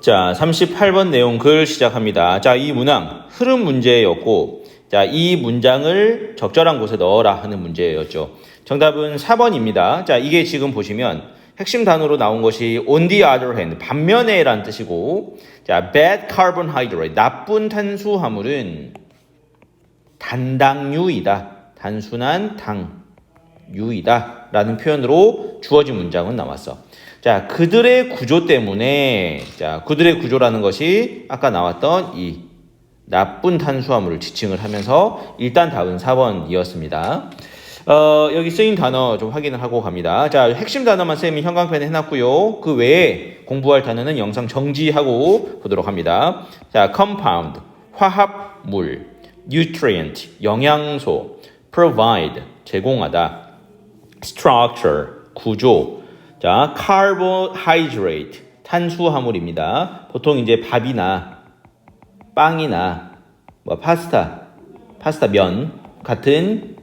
자, 38번 내용 글 시작합니다. 자, 이 문항 흐름 문제였고, 자, 이 문장을 적절한 곳에 넣어라 하는 문제였죠. 정답은 4번입니다. 자, 이게 지금 보시면 핵심 단어로 나온 것이 on the other hand, 반면에라는 뜻이고, 자, bad carbohydrate, 나쁜 탄수화물은 단당류이다. 단순한 당유이다. 라는 표현으로 주어진 문장은 나왔어. 자, 그들의 구조 때문에, 자, 그들의 구조라는 것이 아까 나왔던 이 나쁜 탄수화물을 지칭을 하면서 일단 답은 4번이었습니다. 어, 여기 쓰인 단어 좀 확인을 하고 갑니다. 자, 핵심 단어만 쌤이 형광펜에 해놨고요. 그 외에 공부할 단어는 영상 정지하고 보도록 합니다. 자, compound, 화합물, nutrient, 영양소, provide, 제공하다, structure, 구조, 자, carbohydrate, 탄수화물입니다. 보통 이제 밥이나 빵이나 뭐 파스타, 파스타 면 같은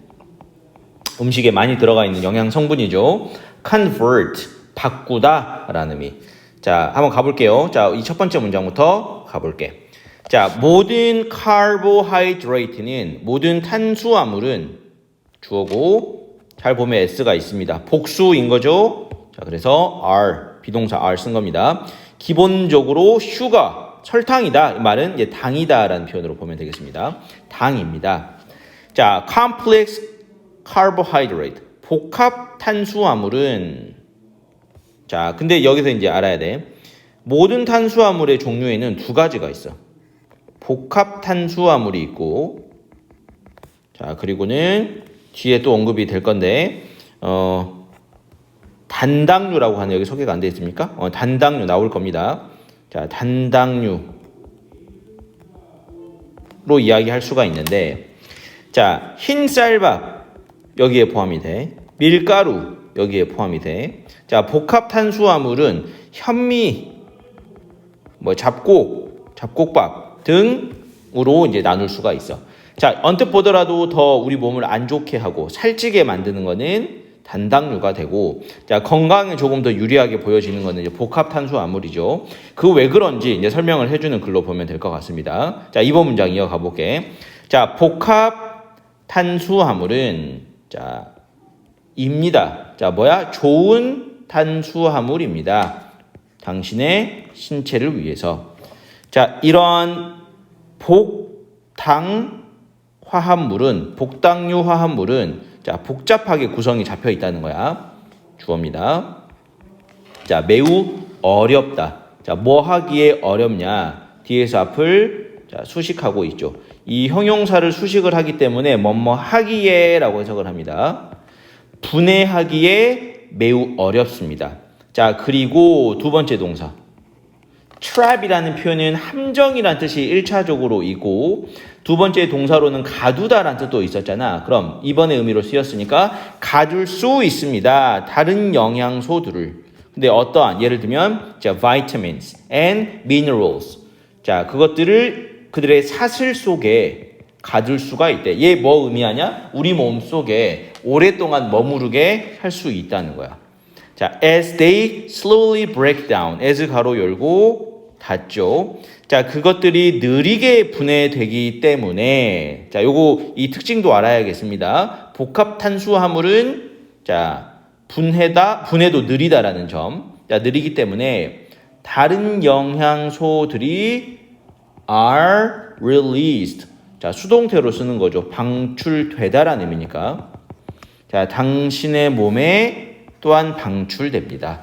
음식에 많이 들어가 있는 영양 성분이죠. convert, 바꾸다라는 의미. 자, 한번 가볼게요. 자, 이 첫 번째 문장부터 가볼게. 자, 모든 carbohydrate는 모든 탄수화물은 주어고 잘 보면 s가 있습니다. 복수인 거죠. 자, 그래서 r 비동사 r 쓴 겁니다. 기본적으로 sugar 설탕이다. 이 말은 이제 당이다라는 표현으로 보면 되겠습니다. 당입니다. 자, complex carbohydrate 복합 탄수화물은 자, 근데 여기서 이제 알아야 돼. 모든 탄수화물의 종류에는 두 가지가 있어. 복합 탄수화물이 있고 자, 그리고는 뒤에 또 언급이 될 건데 어 단당류라고 하는 여기 소개가 안돼 있습니까? 어, 단당류 나올 겁니다. 자, 단당류로 이야기할 수가 있는데 자, 흰 쌀밥 여기에 포함이 돼. 밀가루 여기에 포함이 돼. 자, 복합 탄수화물은 현미 뭐 잡곡, 잡곡밥 등으로 이제 나눌 수가 있어. 자, 언뜻 보더라도 더 우리 몸을 안 좋게 하고 살찌게 만드는 거는 단당류가 되고, 자, 건강에 조금 더 유리하게 보여지는 거는 이제 복합 탄수화물이죠. 그 왜 그런지 이제 설명을 해주는 글로 보면 될 것 같습니다. 자, 이번 문장 이어가 볼게. 자, 복합 탄수화물은, 자, 입니다. 자, 뭐야? 좋은 탄수화물입니다. 당신의 신체를 위해서. 자, 이런 복당 화합물은 복당류 화합물은 자, 복잡하게 구성이 잡혀 있다는 거야. 주어입니다. 자, 매우 어렵다. 자, 뭐 하기에 어렵냐? 뒤에서 앞을 자, 수식하고 있죠. 이 형용사를 수식을 하기 때문에 뭐뭐 하기에라고 해석을 합니다. 분해하기에 매우 어렵습니다. 자, 그리고 두 번째 동사. trap이라는 표현은 함정이라는 뜻이 1차적으로 있고 두 번째 동사로는 가두다라는 뜻도 있었잖아. 그럼 이번의 의미로 쓰였으니까 가둘 수 있습니다. 다른 영양소들을. 근데 어떠한 예를 들면 자, vitamins and minerals. 자, 그것들을 그들의 사슬 속에 가둘 수가 있대. 얘 뭐 의미하냐? 우리 몸 속에 오랫동안 머무르게 할 수 있다는 거야. 자, as they slowly break down. as 가로 열고 닫죠. 자, 그것들이 느리게 분해되기 때문에 자, 요거 이 특징도 알아야겠습니다. 복합 탄수화물은 자, 분해다 분해도 느리다라는 점. 자, 느리기 때문에 다른 영양소들이 are released. 자, 수동태로 쓰는 거죠. 방출되다라는 의미니까. 자, 당신의 몸에 또한 방출됩니다.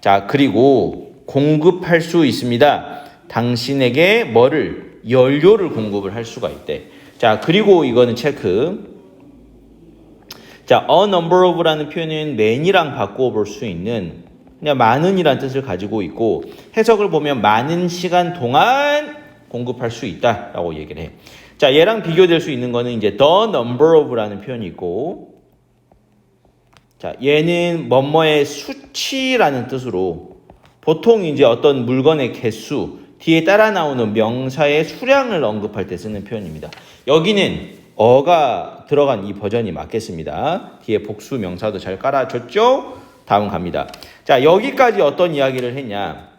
자, 그리고 공급할 수 있습니다. 당신에게 뭐를 연료를 공급을 할 수가 있대. 자, 그리고 이거는 체크. 자, a number of라는 표현은 man이랑 바꿔 볼수 있는 그냥 많은이란 뜻을 가지고 있고 해석을 보면 많은 시간 동안 공급할 수 있다라고 얘기를 해. 자, 얘랑 비교될 수 있는 거는 이제 the number of라는 표현이 있고 자, 얘는 뭐뭐의 수치라는 뜻으로 보통 이제 어떤 물건의 개수 뒤에 따라 나오는 명사의 수량을 언급할 때 쓰는 표현입니다. 여기는 어가 들어간 이 버전이 맞겠습니다. 뒤에 복수 명사도 잘 깔아줬죠? 다음 갑니다. 자, 여기까지 어떤 이야기를 했냐?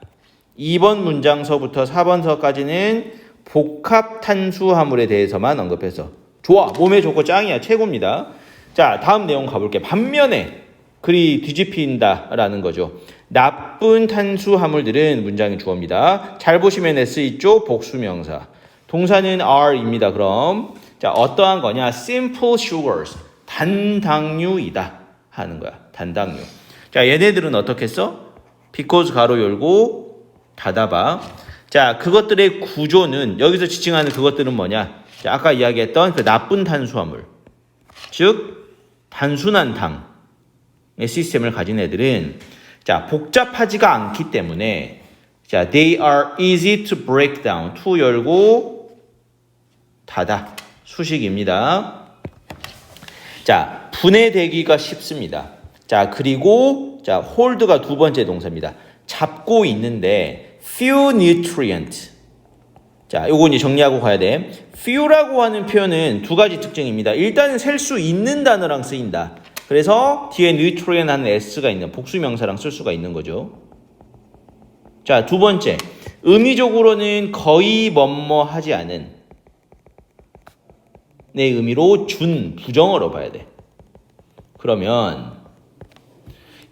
2번 문장서부터 4번서까지는 복합 탄수화물에 대해서만 언급해서 좋아 몸에 좋고 짱이야 최고입니다. 자 다음 내용 가볼게. 반면에 글이 뒤집힌다라는 거죠. 나쁜 탄수화물들은 문장의 주어입니다. 잘 보시면 S 있죠? 복수명사. 동사는 are입니다. 그럼 자 어떠한 거냐? simple sugars 단당류이다 하는 거야. 단당류. 자 얘네들은 어떻게 써? because 가로 열고 닫아봐. 자 그것들의 구조는 여기서 지칭하는 그것들은 뭐냐? 자, 아까 이야기했던 그 나쁜 탄수화물, 즉 단순한 당의 시스템을 가진 애들은 자 복잡하지가 않기 때문에 자 they are easy to break down. to 열고 닫아 수식입니다. 자 분해되기가 쉽습니다. 자 그리고 자 hold가 두 번째 동사입니다. 잡고 있는데 few nutrient. 자, 요거 이제 정리하고 가야 돼. few라고 하는 표현은 두 가지 특징입니다. 일단은 셀 수 있는 단어랑 쓰인다. 그래서 뒤에 nutrient 하는 s가 있는 복수 명사랑 쓸 수가 있는 거죠. 자, 두 번째. 의미적으로는 거의 뭐뭐 하지 않은 내 의미로 준 부정어로 봐야 돼. 그러면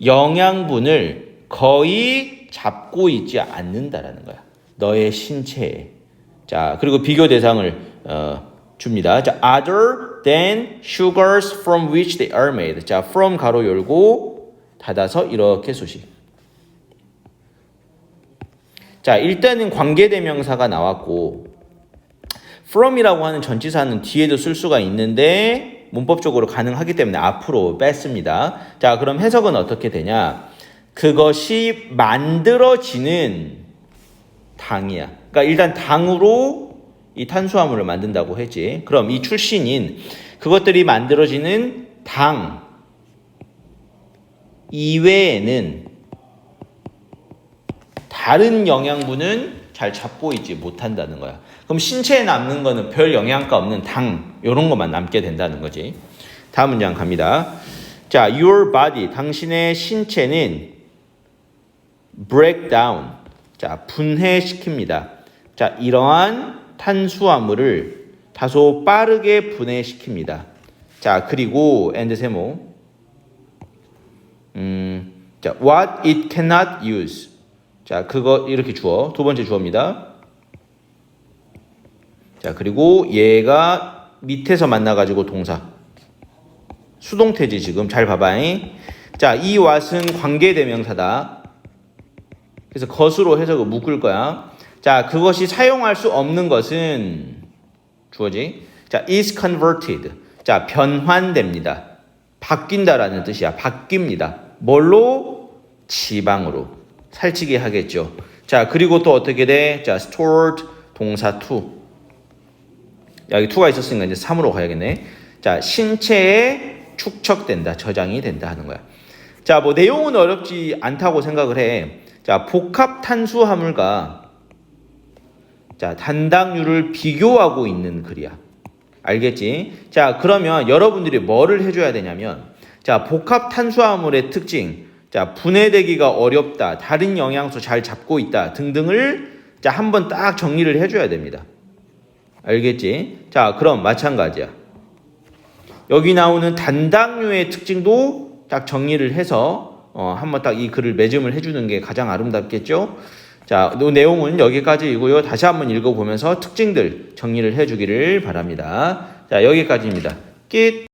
영양분을 거의 잡고 있지 않는다라는 거야. 너의 신체에. 자, 그리고 비교 대상을 어, 줍니다. 자, other than sugars from which they are made. 자, from 가로 열고 닫아서 이렇게 수식. 자, 일단은 관계대명사가 나왔고 from이라고 하는 전치사는 뒤에도 쓸 수가 있는데 문법적으로 가능하기 때문에 앞으로 뺐습니다. 자, 그럼 해석은 어떻게 되냐? 그것이 만들어지는 당이야. 그러니까 일단 당으로 이 탄수화물을 만든다고 했지. 그럼 이 출신인 그것들이 만들어지는 당 이외에는 다른 영양분은 잘 잡고 있지 못한다는 거야. 그럼 신체에 남는 거는 별 영양가 없는 당 이런 것만 남게 된다는 거지. 다음 문장 갑니다. 자, your body 당신의 신체는 break down 자, 분해시킵니다. 자, 이러한 탄수화물을 다소 빠르게 분해시킵니다. 자, 그리고 and 세모. 음, 자, what it cannot use. 자, 그거 이렇게 주어. 두 번째 주어입니다. 자, 그리고 얘가 밑에서 만나 가지고 동사. 수동태지 지금 잘 봐봐잉. 자, 이 what은 관계대명사다. 그래서 것으로 해석을 묶을 거야. 자, 그것이 사용할 수 없는 것은 주어지. 자, is converted. 자, 변환됩니다. 바뀐다라는 뜻이야. 바뀝니다. 뭘로? 지방으로. 살찌게 하겠죠. 자, 그리고 또 어떻게 돼? 자, stored 동사 to. 여기 to가 있었으니까 이제 3으로 가야겠네. 자, 신체에 축적된다. 저장이 된다 하는 거야. 자, 뭐 내용은 어렵지 않다고 생각을 해. 자, 복합 탄수화물과 자, 단당류를 비교하고 있는 글이야. 알겠지? 자, 그러면 여러분들이 뭐를 해줘야 되냐면, 자, 복합 탄수화물의 특징, 자, 분해되기가 어렵다, 다른 영양소 잘 잡고 있다 등등을 자, 한번 딱 정리를 해줘야 됩니다. 알겠지? 자, 그럼 마찬가지야. 여기 나오는 단당류의 특징도 딱 정리를 해서 어, 한번 딱 이 글을 매점을 해주는 게 가장 아름답겠죠? 자, 이 내용은 여기까지이고요. 다시 한번 읽어보면서 특징들 정리를 해주기를 바랍니다. 자, 여기까지입니다. 끝.